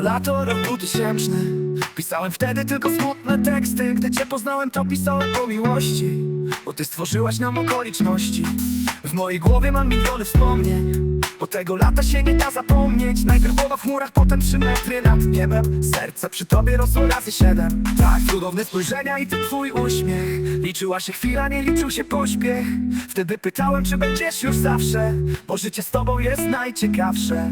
Lato rok 2000 Pisałem wtedy tylko smutne teksty Gdy cię poznałem to pisałem o miłości Bo ty stworzyłaś nam okoliczności. W mojej głowie mam miliony wspomnień Bo tego lata się nie da zapomnieć. Najpierw głowa w chmurach, potem trzy metry nad niebem. Serce przy tobie rosło razy siedem. Tak, cudowne spojrzenia i ten twój uśmiech. Liczyła się chwila, nie liczył się pośpiech. Wtedy pytałem, czy będziesz już zawsze Bo życie z tobą jest najciekawsze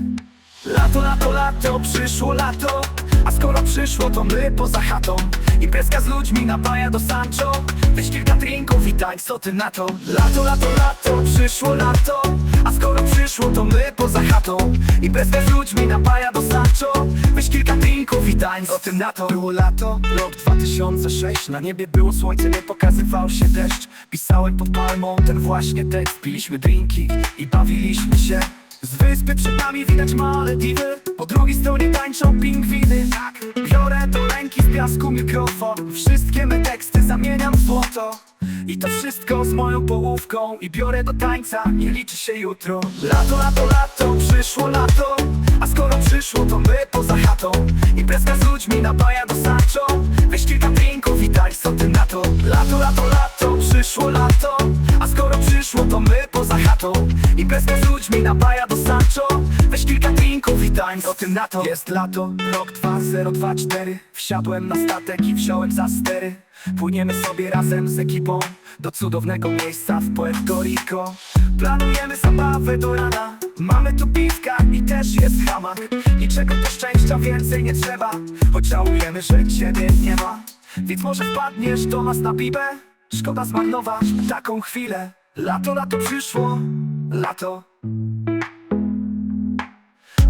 Lato, lato, lato, przyszło lato. A skoro przyszło, to my poza chatą. Imprezka z ludźmi napaja do Sancho. Weź kilka drinków i tańcz, co ty na to? Lato, lato, lato, przyszło lato. A skoro przyszło, to my poza chatą. Imprezka z ludźmi napaja do Sancho. Weź kilka drinków i tańcz, co ty na to? Było lato, rok 2006 Na niebie było słońce, nie pokazywał się deszcz. Pisałem pod palmą ten właśnie tekst. Piliśmy drinki i bawiliśmy się z wyspy przed nami widać Malediwy. Po drugiej stronie tańczą pingwiny. Tak, biorę do ręki z piasku mikrofon. Wszystkie me teksty zamieniam w złoto I to wszystko z moją połówką. I biorę do tańca, nie liczy się jutro. Lato, lato, lato, przyszło lato. A skoro przyszło, to my poza chatą. Imprezka z ludźmi napaja do Sancho Weź kilka drinków i co ty na to? Lato, lato, lato, przyszło lato. A skoro przyszło, to my poza chatą Imprezka z ludźmi napaja do Sancho. Weź kilka drinków i tańcz, o tym na to. Jest lato, rok 2024 Wsiadłem na statek i wziąłem za stery. Płyniemy sobie razem z ekipą Do cudownego miejsca w Puerto Rico. Planujemy zabawę do rana. Mamy tu piwka i też jest hamak. Niczego do szczęścia więcej nie trzeba Choć żałujemy, że ciebie nie ma. Więc może wpadniesz do nas na bibę Szkoda zmarnować taką chwilę Lato, lato przyszło, lato.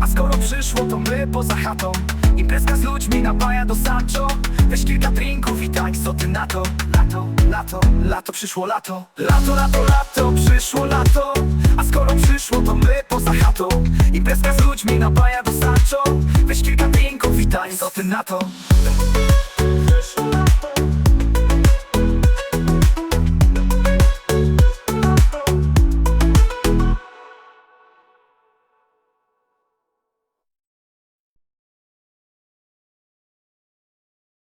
A skoro przyszło, to my poza chatą. Imprezka z ludźmi napaja do Sancho. Weź kilka drinków i tańcz, co ty na to? Lato, lato, lato, przyszło lato. Lato, lato, lato, przyszło lato. A skoro przyszło, to my poza chatą. Imprezka z ludźmi napaja do Sancho. Weź kilka drinków i tańcz, co ty na to?